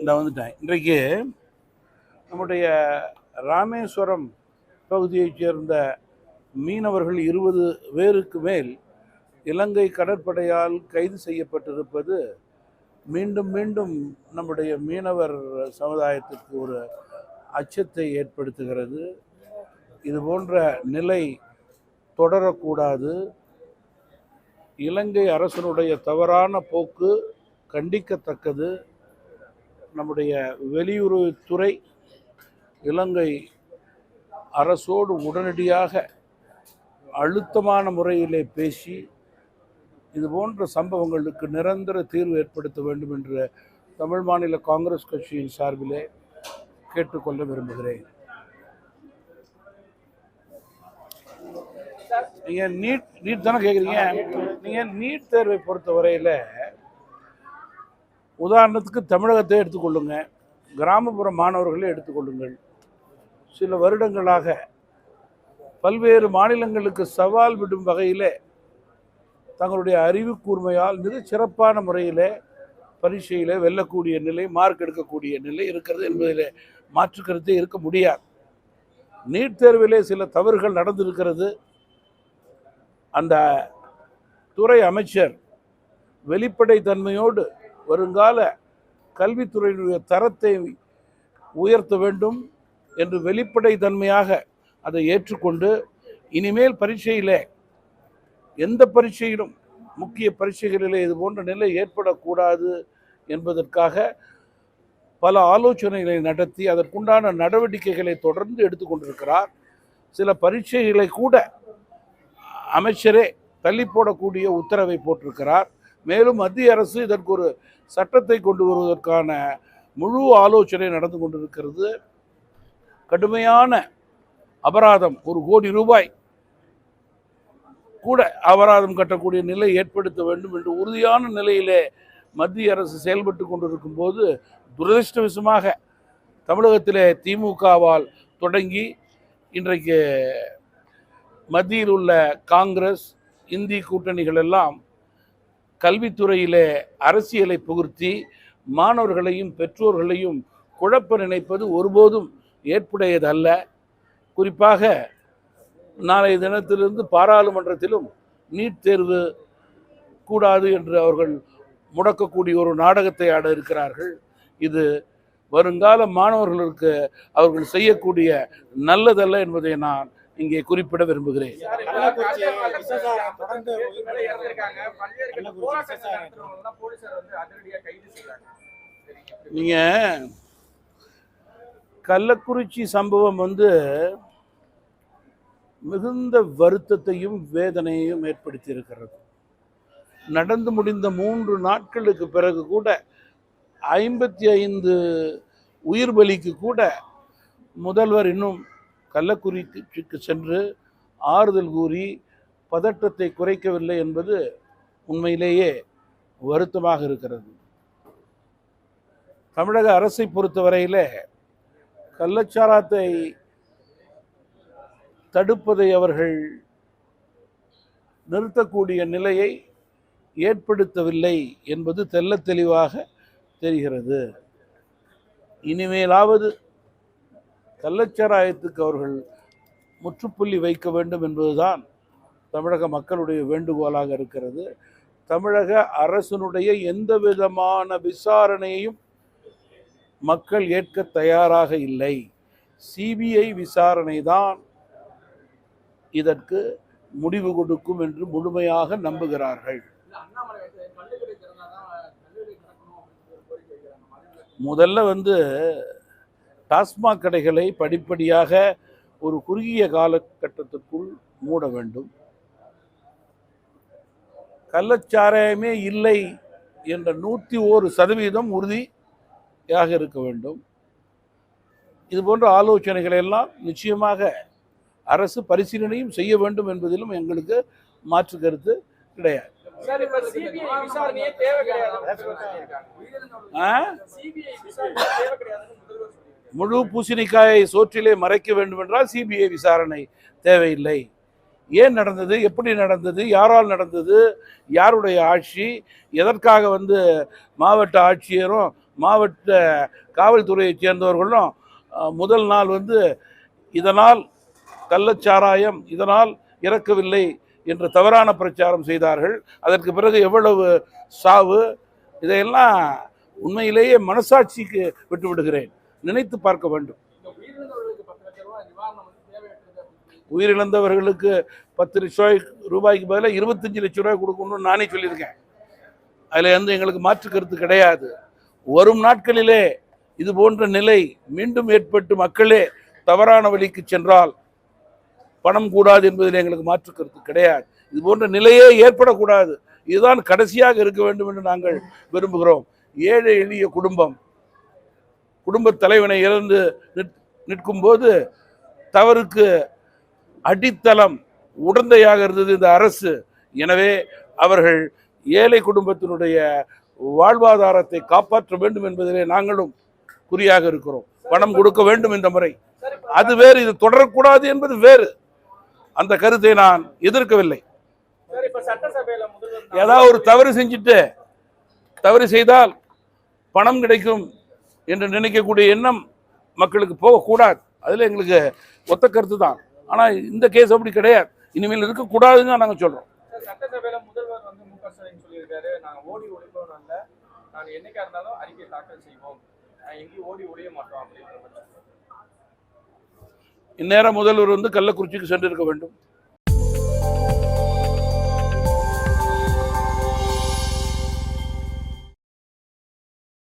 இந்த வந்துட்டேன். இன்றைக்கு நம்முடைய ராமேஸ்வரம் பகுதியைச் சேர்ந்த மீனவர்கள் இருபது பேருக்கு மேல் இலங்கை கடற்படையால் கைது செய்யப்பட்டிருப்பது மீண்டும் மீண்டும் நம்முடைய மீனவர் சமுதாயத்திற்கு ஒரு அச்சத்தை ஏற்படுத்துகிறது. இது போன்ற நிலை தொடரக்கூடாது. இலங்கை அரசனுடைய தவறான போக்கு கண்டிக்கத்தக்கது. நம்முடைய வெளியுறவுத்துறை இலங்கை அரசோடு உடனடியாக அழுத்தமான முறையிலே பேசி இது போன்ற சம்பவங்களுக்கு நிரந்தர தீர்வு ஏற்படுத்த வேண்டும் என்று தமிழ் மாநில காங்கிரஸ் கட்சியின் சார்பிலே கேட்டுக்கொள்ள விரும்புகிறேன். நீங்க நீட் நீட் தானே கேக்குறீங்க? நீங்க நீட் தேர்வை பொறுத்த வரையில உதாரணத்துக்கு தமிழகத்தை எடுத்துக்கொள்ளுங்க. கிராமப்புற மாணவர்களை எடுத்துக்கொள்ளுங்கள். சில வருடங்களாக பல்வேறு மாநிலங்களுக்கு சவால் விடும் வகையில் தங்களுடைய அறிவு கூர்மையால் மிக சிறப்பான முறையில் பரீட்சையில் வெல்லக்கூடிய நிலை மார்க் எடுக்கக்கூடிய நிலை இருக்கிறது என்பதில் மாற்று கருத்தே இருக்க முடியாது. நீட் தேர்விலே சில தவறுகள் நடந்திருக்கிறது. அந்த துறை அமைச்சர் வெளிப்படைத்தன்மையோடு வருங்கால கல்வித்துறையினுடைய தரத்தை உயர்த்த வேண்டும் என்று வெளிப்படை தன்மையாக அதை ஏற்றுக்கொண்டு இனிமேல் பரீட்சையிலே எந்த பரீட்சையிலும் முக்கிய பரீட்சைகளிலே இது போன்ற நிலை ஏற்படக்கூடாது என்பதற்காக பல ஆலோசனைகளை நடத்தி அதற்குண்டான நடவடிக்கைகளை தொடர்ந்து எடுத்துக்கொண்டிருக்கிறார் சில பரீட்சைகளை கூட அமைச்சரே தள்ளி போடக்கூடிய உத்தரவை போட்டிருக்கிறார். மேலும் மத்திய அரசு இதற்கு ஒரு சட்டத்தை கொண்டு வருவதற்கான முழு ஆலோசனை நடந்து கொண்டிருக்கிறது. கடுமையான அபராதம் ஒரு கோடி ரூபாய் கூட அபராதம் கட்டக்கூடிய நிலை ஏற்படுத்த வேண்டும் என்று உறுதியான நிலையிலே மத்திய அரசு செயல்பட்டு கொண்டிருக்கும் போது துரதிருஷ்டவசமாக தமிழகத்திலே திமுகவால் தொடங்கி இன்றைக்கு மத்தியில் உள்ள காங்கிரஸ் இந்தி கூட்டணிகள் எல்லாம் கல்வித்துறையிலே அரசியலை புகுத்தி மாணவர்களையும் பெற்றோர்களையும் குழப்ப நினைப்பது ஒருபோதும் ஏற்புடையதல்ல. குறிப்பாக நாளைய தினத்திலிருந்து பாராளுமன்றத்திலும் நீட் தேர்வு கூடாது என்று அவர்கள் முடக்கக்கூடிய ஒரு நாடகத்தை ஆட இருக்கிறார்கள். இது வருங்கால மாணவர்களுக்கு அவர்கள் செய்யக்கூடிய நல்லதல்ல என்பதை நான் இங்கே குறிப்பிட விரும்புகிறேன். நீங்க கள்ளக்குறிச்சி சம்பவம் வந்து மிகுந்த வருத்தத்தையும் வேதனையையும் ஏற்படுத்தி இருக்கிறது நடந்து முடிந்த மூன்று நாட்களுக்கு பிறகு கூட ஐம்பத்தி ஐந்து உயிர் பலிக்கு கூட முதல்வர் இன்னும் கள்ளக்குறிச்சிக்கு சென்று ஆறுதல் கூறி பதட்டத்தை குறைக்கவில்லை என்பது உண்மையிலேயே வருத்தமாக இருக்கிறது. தமிழக அரசை பொறுத்தவரையில் கள்ளச்சாராத்தை தடுப்பதை அவர்கள் நிறுத்தக்கூடிய நிலையை ஏற்படுத்தவில்லை என்பது தெல்ல தெளிவாக தெரிகிறது. இனிமேலாவது கள்ளச்சாராயத்துக்கு அவர்கள் முற்றுப்புள்ளி வைக்க வேண்டும் என்பதுதான் தமிழக மக்களுடைய வேண்டுகோளாக இருக்கிறது. தமிழக அரசனுடைய எந்த விதமான விசாரணையையும் மக்கள் ஏற்க தயாராக இல்லை. சிபிஐ விசாரணை தான் இதற்கு முடிவு கொடுக்கும் என்று முழுமையாக நம்புகிறார்கள். முதல்ல வந்து டாஸ்மாக் கடைகளை படிப்படியாக ஒரு குறுகிய காலகட்டத்திற்குள் மூட வேண்டும் கள்ளச்சாராயமே இல்லை என்ற நூற்றி ஒரு சதவீதம் உறுதியாக இருக்க வேண்டும் இது போன்ற ஆலோசனைகளை எல்லாம் நிச்சயமாக அரசு பரிசீலனையும் செய்ய வேண்டும் என்பதிலும் எங்களுக்கு மாற்று கருத்து கிடையாது. ஆ? முழு பூசணிக்காயை சோற்றிலே மறைக்க வேண்டும் என்றால் சிபிஐ விசாரணை தேவையில்லை. ஏன் நடந்தது? எப்படி நடந்தது? யாரால் நடந்தது? யாருடைய ஆட்சி? எதற்காக வந்து மாவட்ட ஆட்சியரும் மாவட்ட காவல்துறையைச் சேர்ந்தவர்களும் முதல் நாள் வந்து இதனால் கள்ளச்சாராயம் இதனால் இறக்கவில்லை என்று தவறான பிரச்சாரம் செய்தார்கள். அதற்கு பிறகு எவ்வளவு சாவு? இதையெல்லாம் உண்மையிலேயே மனசாட்சிக்கு விட்டு விடுகிறேன் நினைத்து பார்க்க வேண்டும். உயிரிழந்தவர்களுக்கு பத்து லட்சம் ரூபாய்க்கு பதிலாக இருபத்தஞ்சு லட்ச ரூபாய் கொடுக்கணும்னு நானே சொல்லியிருக்கேன். அதில் வந்து எங்களுக்கு மாற்று கருத்து கிடையாது. வரும் நாட்களிலே இது போன்ற நிலை மீண்டும் ஏற்பட்டு மக்களே தவறான வழிக்கு சென்றால் பணம் கூடாது என்பதில் எங்களுக்கு மாற்று கருத்து கிடையாது. இது போன்ற நிலையே ஏற்படக்கூடாது. இதுதான் கடைசியாக இருக்க வேண்டும் என்று நாங்கள் விரும்புகிறோம். ஏழை எளிய குடும்பம் குடும்பத் தலைவனை இழந்து நிற்- நிற்கும்போது தவறுக்கு அடித்தளம் உடந்தையாக இருந்தது இந்த அரசு. எனவே அவர்கள் ஏழை குடும்பத்தினுடைய வாழ்வாதாரத்தை காப்பாற்ற வேண்டும் என்பதிலே நாங்களும் குறியாக இருக்கிறோம். பணம் கொடுக்க வேண்டும் இந்த முறை. அது வேறு இது தொடரக்கூடாது என்பது வேறு. அந்த கருத்தை நான் எதிர்க்கவில்லை. இப்போ ஏதாவது ஒரு தவறு செஞ்சுட்டு தவறு செய்தால் பணம் கிடைக்கும் என்று நினைக்கக்கூடிய எண்ணம் மக்களுக்கு போகக்கூடாது. அதில் எங்களுக்கு ஒத்த கருத்து தான். ஆனால் இந்த கேஸ் அப்படி கிடையாது. இனிமேல் இருக்கக்கூடாதுன்னு தான் நாங்கள் சொல்கிறோம் சட்டசபையில முதல்வர் வந்து மு க ஸ்டாலின் சொல்லியிருக்காரு நாங்க ஓடி ஒழிப்போம் அல்ல. நான் என்னைக்கா இருந்தாலும் அறிக்கை தாக்கல் செய்வோம். நான் எங்கேயும் ஓடி ஒழிய மாட்டோம் அப்படின்ற மாதிரி இந்நேரம் முதல்வர் வந்து கள்ளக்குறிச்சிக்கு சென்றிருக்க வேண்டும்.